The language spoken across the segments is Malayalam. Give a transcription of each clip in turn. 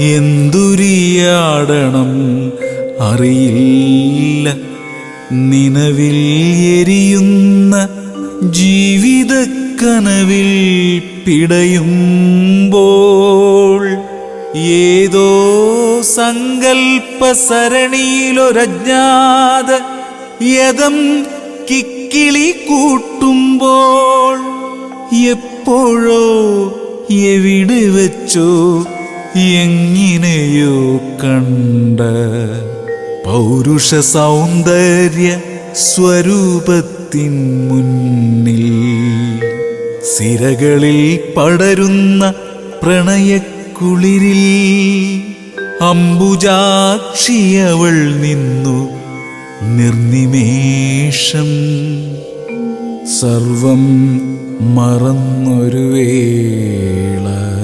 എന്തുരിയാടണം? അറിയില്ല. നിലവിൽ എരിയുന്ന ജീവിതക്കനവിൽ പിടയുമ്പോൾ ഏതോ സങ്കൽപ്പ സരണിയിലൊരജ്ഞാത യഥം കിക്കിളി കൂട്ടുമ്പോൾ എപ്പോഴോ എവിടെ വെച്ചോ എങ്ങിനെയോ കണ്ട പൗരുഷ സൗന്ദര്യ സ്വരൂപത്തിൻ മുന്നിൽ സിരകളിൽ പടരുന്ന പ്രണയക്കുളിരിൽ അംബുജാക്ഷിയവൾ നിന്നു നിർനിമേഷം. സർവം മറന്നൊരു വേള.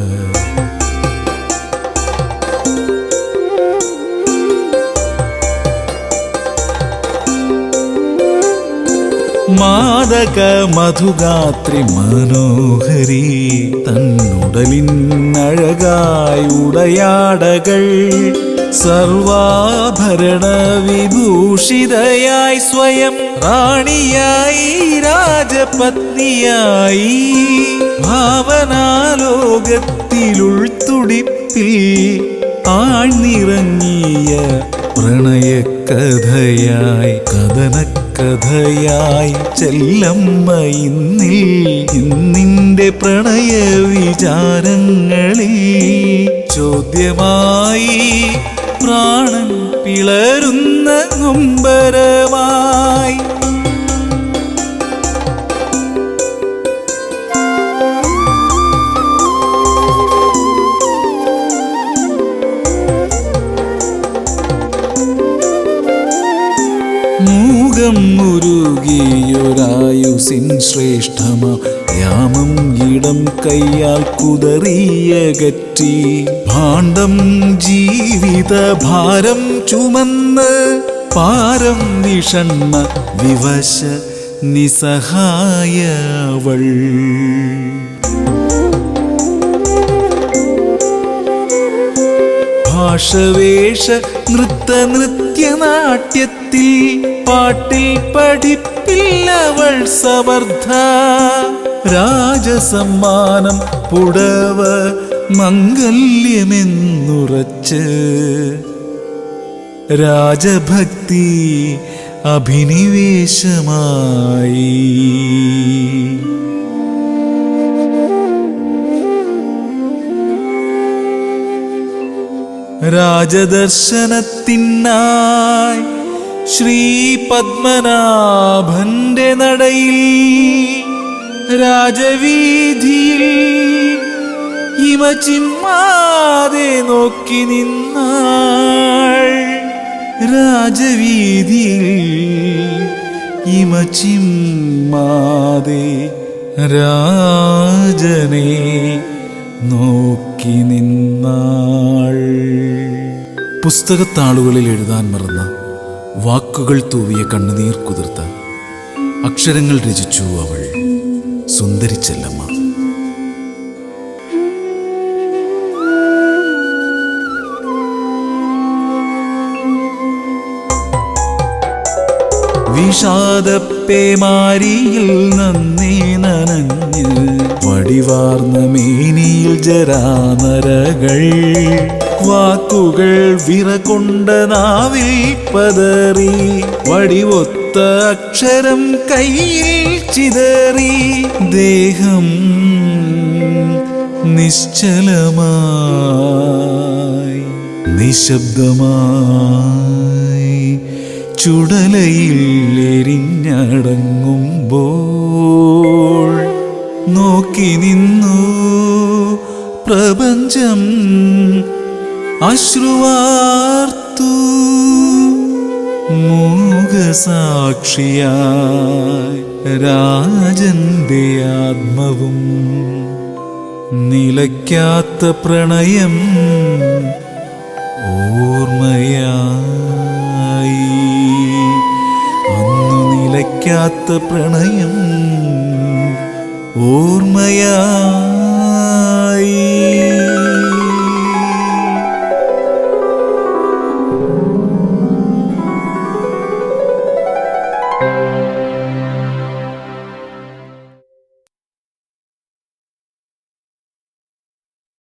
മാതക മധുഗാത്രി മനോഹരി തന്നുടലിൻ അഴകായി ഉടയാടകൾ സർവാഭരണ വിഭൂഷിതയായി സ്വയം റാണിയായി രാജപത്നിയായി ഭാവനാലോകത്തിലുൾത്തുടിപ്പിൽ ആഴ്ന്നിറങ്ങിയ പ്രണയക്കഥയായി കഥനക്കഥയായി ചെല്ലമ്മ ഇന്നിൽ ഇന്നിന്റെ പ്രണയ വിചാരങ്ങളിൽ ചോദ്യമായി പ്രാണൻ പിളരുന്ന നൊമ്പരമായി. മൂകം മുരുകിയൊരായുസിൻ ശ്രേഷ്ഠമ. യാമം ഇടം കയ്യാൽ കുതറിയകറ്റി ഭാണ്ഡം ജീവിത ഭാരം ചുമന്ന് പാരം നിഷണ്ണ വിവശ നിസ്സഹായവൾ. ഭാഷവേഷ നൃത്ത നൃത്യനാട്യത്തിൽ പാട്ടിൽ പഠിപ്പില്ലവൾ സമർത്ഥ രാജസമ്മാനം പുടവ മംഗല്യമെന്നുറച്ച്. രാജഭക്തി അഭിനിവേശമായി. രാജദർശനത്തിനായി ശ്രീ പത്മനാഭന്റെ നടയിൽ രാജവീതിയിൽ ഹിമചിന്മാതെ നോക്കി നിന്നാൾ രാജവീതിയിൽ ഹിമചിന്മാതെ രാജനെ നോക്കി നിന്നാൾ. പുസ്തകത്താളുകളിൽ എഴുതാൻ മറന്ന വാക്കുകൾ തൂവിയ കണ്ണുനീർ കുതിർത്ത അക്ഷരങ്ങൾ രചിച്ചു അവൾ സുന്ദരിച്ചല്ലമ്മ വിഷാദപ്പേമാരിയിൽ നന്ദി നനഞ്ഞ് വടിവാർന്ന മേനിയിൽ ജരാനരകൾ. വാക്കുകൾ വിറകൊണ്ട നാവിൽ പതറി വടിവൊത്ത അക്ഷരം കയ്യിൽ ചിതറി. ദേഹം നിശ്ചലമായി നിശബ്ദമായി ചുടലയിൽ എരിഞ്ഞടങ്ങുമ്പോൾ നോക്കി നിന്നു പ്രപഞ്ചം അശ്രുവാർത്തു മൂകസാക്ഷിയായി രാജന്റെ ആത്മവും നിലയ്ക്കാത്ത പ്രണയം ഓർമ്മയായി. അന്നു നിലയ്ക്കാത്ത പ്രണയം ഓർമ്മയായി.